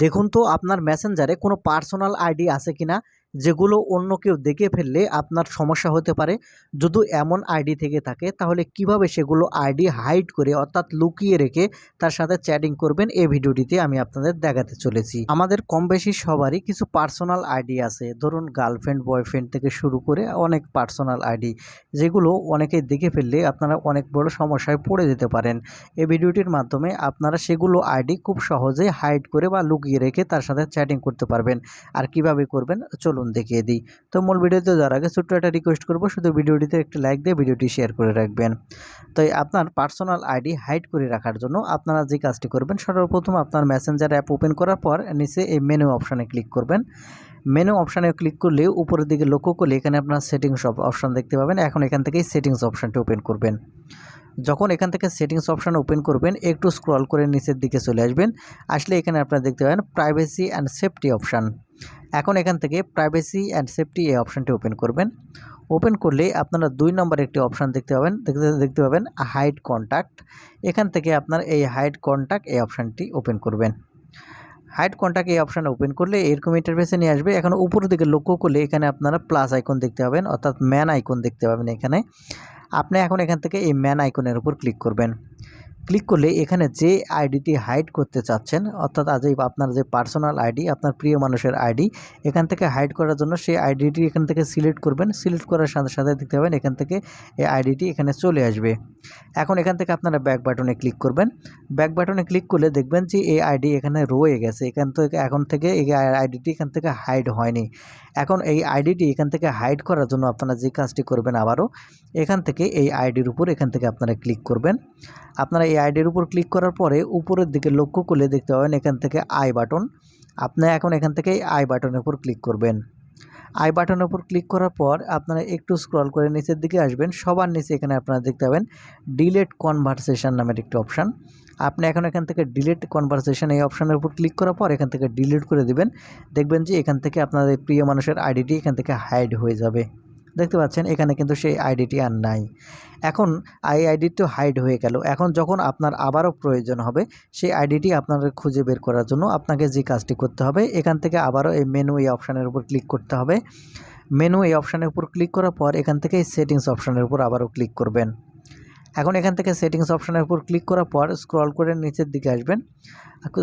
দেখুন তো আপনার মেসেঞ্জারে কোনো পার্সোনাল আইডি আছে কিনা? যেগুলো অন্য কেউ দেখে ফেললে আপনার সমস্যা হতে পারে। যদি এমন আইডি থেকে থাকে, তাহলে কীভাবে সেগুলো আইডি হাইড করে, অর্থাৎ লুকিয়ে রেখে তার সাথে চ্যাটিং করবেন, এই ভিডিওটিতে আমি আপনাদের দেখাতে চলেছি। আমাদের কম বেশি সবারই কিছু পার্সোনাল আইডি আছে। ধরুন গার্লফ্রেন্ড, বয়ফ্রেন্ড থেকে শুরু করে অনেক পার্সোনাল আইডি, যেগুলো অনেকে দেখে ফেললে আপনারা অনেক বড় সমস্যায় পড়ে যেতে পারেন। এই ভিডিওটির মাধ্যমে আপনারা সেগুলো আইডি খুব সহজে হাইড করে বা লুকিয়ে রেখে তার সাথে চ্যাটিং করতে পারবেন। আর কীভাবে করবেন? চলুন দেখিয়ে দিই। তো মূল ভিডিওতে যাওয়ার আগে ছোট্ট একটা রিকোয়েস্ট করব, শুধু ভিডিওটিতে একটি লাইক দিয়ে ভিডিওটি শেয়ার করে রাখবেন। তো আপনার পার্সোনাল আইডি হাইড করে রাখার জন্য আপনারা যে কাজটি করবেন, সর্বপ্রথম আপনার মেসেঞ্জার অ্যাপ ওপেন করার পর নিচে এই মেনু অপশানে ক্লিক করবেন। মেনু অপশানে ক্লিক করলে উপরের দিকে লক্ষ্য করলে এখানে আপনার সেটিংস অপশান দেখতে পাবেন। এখন এখান থেকেই সেটিংস অপশানটি ওপেন করবেন। যখন এখান থেকে সেটিংস অপশান ওপেন করবেন, একটু স্ক্রল করে নিচের দিকে চলে আসবেন। আসলে এখানে আপনারা দেখতে পাবেন প্রাইভেসি অ্যান্ড সেফটি অপশান এখন এখান থেকে প্রাইভেসি অ্যান্ড সেফটি এই অপশানটি ওপেন করবেন। ওপেন করলে আপনারা দুই নম্বর একটি অপশান দেখতে পাবেন। দেখতে দেখতে পাবেন হাইড কন্ট্যাক্ট এখান থেকে আপনার এই হাইড কন্ট্যাক্ট এই অপশানটি ওপেন করবেন। হাইড কন্ট্যাক্ট এই অপশান ওপেন করলে এরকম ইন্টারফেসে নিয়ে আসবে। এখন উপরের দিকে লক্ষ্য করলে এখানে আপনারা প্লাস আইকন দেখতে পাবেন, অর্থাৎ ম্যান আইকন দেখতে পাবেন এখানে। আপনি এখন এখান থেকে এই ম্যান আইকনের উপর ক্লিক করবেন। ক্লিক করলে এখানে যে আইডিটি হাইড করতে চাচ্ছেন, অর্থাৎ আজ আপনার যে পার্সোনাল আইডি, আপনার প্রিয় মানুষের আইডি, এখান থেকে হাইড করার জন্য সেই আইডিটি এখান থেকে সিলেক্ট করবেন। সিলেক্ট করার সাথে সাথে দেখতে পাবেন এখান থেকে এই আইডিটি এখানে চলে আসবে। এখন এখান থেকে আপনারা ব্যাক বাটনে ক্লিক করবেন। ব্যাক বাটনে ক্লিক করলে দেখবেন যে এই আইডি এখানে রয়ে গেছে। এখান থেকে, এখন থেকে এই আইডিটি এখান থেকে হাইড হয়নি। এখন এই আইডিটি এখান থেকে হাইড করার জন্য আপনারা যে কাজটি করবেন আবারও, এখান থেকে এই আইডির উপর এখান থেকে আপনারা ক্লিক করবেন। আপনারা এই আইডির উপর ক্লিক করার পরে উপরের দিকে লক্ষ্য করলে দেখতে পাবেন এখান থেকে আই বাটন। আপনি এখন এখান থেকে আই বাটনের উপর ক্লিক করবেন। আই বাটনের উপর ক্লিক করার পর আপনারা একটু স্ক্রল করে নিচের দিকে আসবেন। সবার নিচে এখানে আপনারা দেখতে পাবেন ডিলেট কনভারসেশন নামের একটি অপশান। আপনি এখন এখান থেকে ডিলেট কনভারসেশন এই অপশানের উপর ক্লিক করার পর এখান থেকে ডিলিট করে দিবেন। দেখবেন যে এখান থেকে আপনাদের প্রিয় মানুষের আইডিটি এখান থেকে হাইড হয়ে যাবে। দেখতে পাচ্ছেন, এখানে কিন্তু সেই আইডিটি আর নাই। এখন আই আইডিটি হাইড হয়ে গেল। এখন যখন আপনার আবারও প্রয়োজন হবে, সেই আইডিটি আপনার খুঁজে বের করার জন্য আপনাকে যে কাজটি করতে হবে, এখান থেকে আবারও এই মেনু এই অপশানের উপর ক্লিক করতে হবে। মেনু এই অপশানের উপর ক্লিক করার পর এখান থেকে এই সেটিংস অপশানের উপর আবারও ক্লিক করবেন। এখন এখান থেকে সেটিংস অপশানের উপর ক্লিক করার পর স্ক্রল করে নিচের দিকে আসবেন।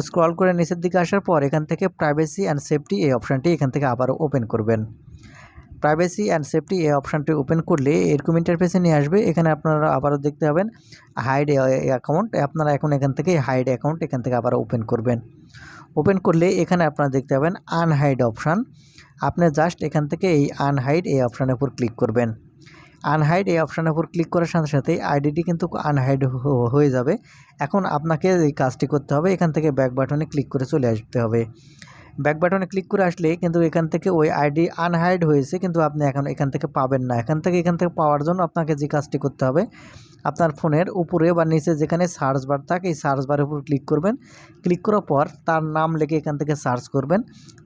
স্ক্রল করে নিচের দিকে আসার পর এখান থেকে প্রাইভেসি অ্যান্ড সেফটি এই অপশানটি এখান থেকে আবারও ওপেন করবেন। প্রাইভেসি অ্যান্ড সেফটি এই অপশানটি ওপেন করলে এরকম ইন্টারফেসে নিয়ে আসবে। এখানে আপনারা আবারও দেখতে পাবেন হাইড অ্যাকাউন্ট আপনারা এখন এখান থেকে হাইড অ্যাকাউন্ট এখান থেকে আবার ওপেন করবেন। ওপেন করলে এখানে আপনারা দেখতে পাবেন আনহাইড অপশান আপনি জাস্ট এখান থেকে এই আনহাইড এই অপশানের উপর ক্লিক করবেন। আনহাইড এই অপশানের উপর ক্লিক করার সাথে সাথে আইডিটি কিন্তু আনহাইড হয়ে যাবে। এখন আপনাকে এই কাজটি করতে হবে। এখান থেকে ব্যাক বাটনে ক্লিক করে চলে আসতে হবে। ব্যাক বাটনে ক্লিক করে আসলে কিন্তু এখান থেকে ওই আইডি আনহাইড হয়েছে, কিন্তু আপনি এখন এখান থেকে পাবেন না। এখান থেকে এখান থেকে পাওয়ার জন্য আপনাকে যে কাজটি করতে হবে, আপনার ফোনের উপরে বা নিচে যেখানে সার্চ বার থাকে, এই সার্চ বারের উপর ক্লিক করবেন। ক্লিক করার পর তার নাম লিখে এখান থেকে সার্চ করবেন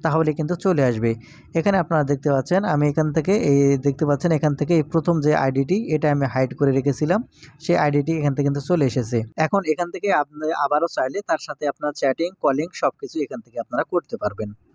তাহলে কিন্তু চলে আসবে। এখানে আপনারা দেখতে পাচ্ছেন, আমি এখান থেকে এই দেখতে পাচ্ছেন, এখান থেকে এই প্রথম যে আইডিটি এটা আমি হাইড করে রেখেছিলাম, সেই আইডিটি এখান থেকে কিন্তু চলে এসেছে। এখন এখান থেকে আপনি আবারও চাইলে তার সাথে আপনার চ্যাটিং কলিং সব কিছু এখান থেকে আপনারা করতে পারবেন। থাকবেন